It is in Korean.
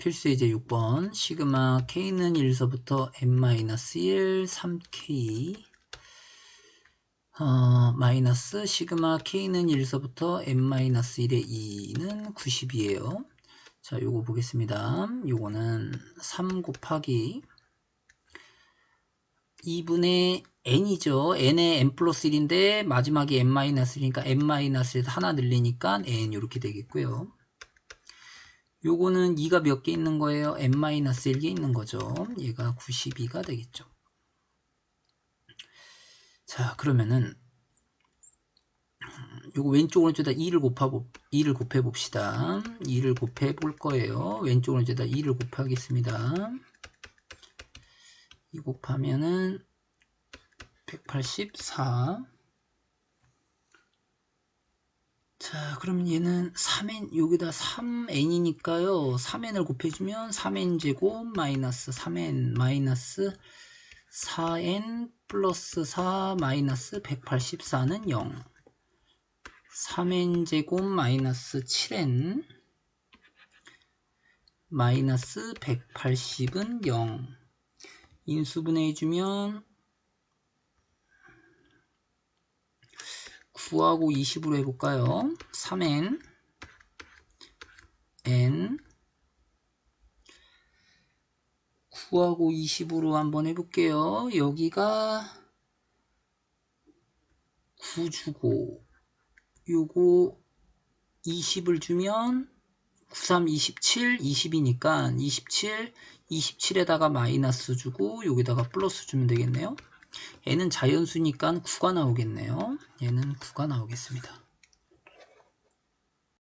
필수 예제 6번 시그마 k는 1서부터 n-1 3k 어, 마이너스 시그마 k는 1서부터 n-1의 2는 90이에요. 자, 요거 보겠습니다. 요거는 3 곱하기 2분의 n이죠. n의 n 플러스 1인데 마지막이 n-1이니까 n-1에서 하나 늘리니까 n 이렇게 되겠고요. 요거는 2가 몇 개 있는 거예요? n-1개 있는 거죠. 얘가 92가 되겠죠. 자, 그러면은 요거 왼쪽 오른쪽에다 2를 곱하 2를 곱해 봅시다. 2를 곱해 볼 거예요. 왼쪽 오른쪽에다 2를 곱하겠습니다. 2 곱하면은 184 자, 그러면 얘는 3n, 여기다 3n이니까요. 3n을 곱해주면 3n 제곱 마이너스 3n 마이너스 4n 플러스 4 마이너스 184는 0. 3n 제곱 마이너스 7n 마이너스 180은 0. 인수분해해주면 9하고 20으로 해볼까요? 3n n 9하고 20으로 한번 해볼게요. 여기가 9 주고 요거 20을 주면 93, 27, 20이니까 27, 27에다가 마이너스 주고 여기다가 플러스 주면 되겠네요. 얘는 자연수니까 9가 나오겠네요. 얘는 9가 나오겠습니다.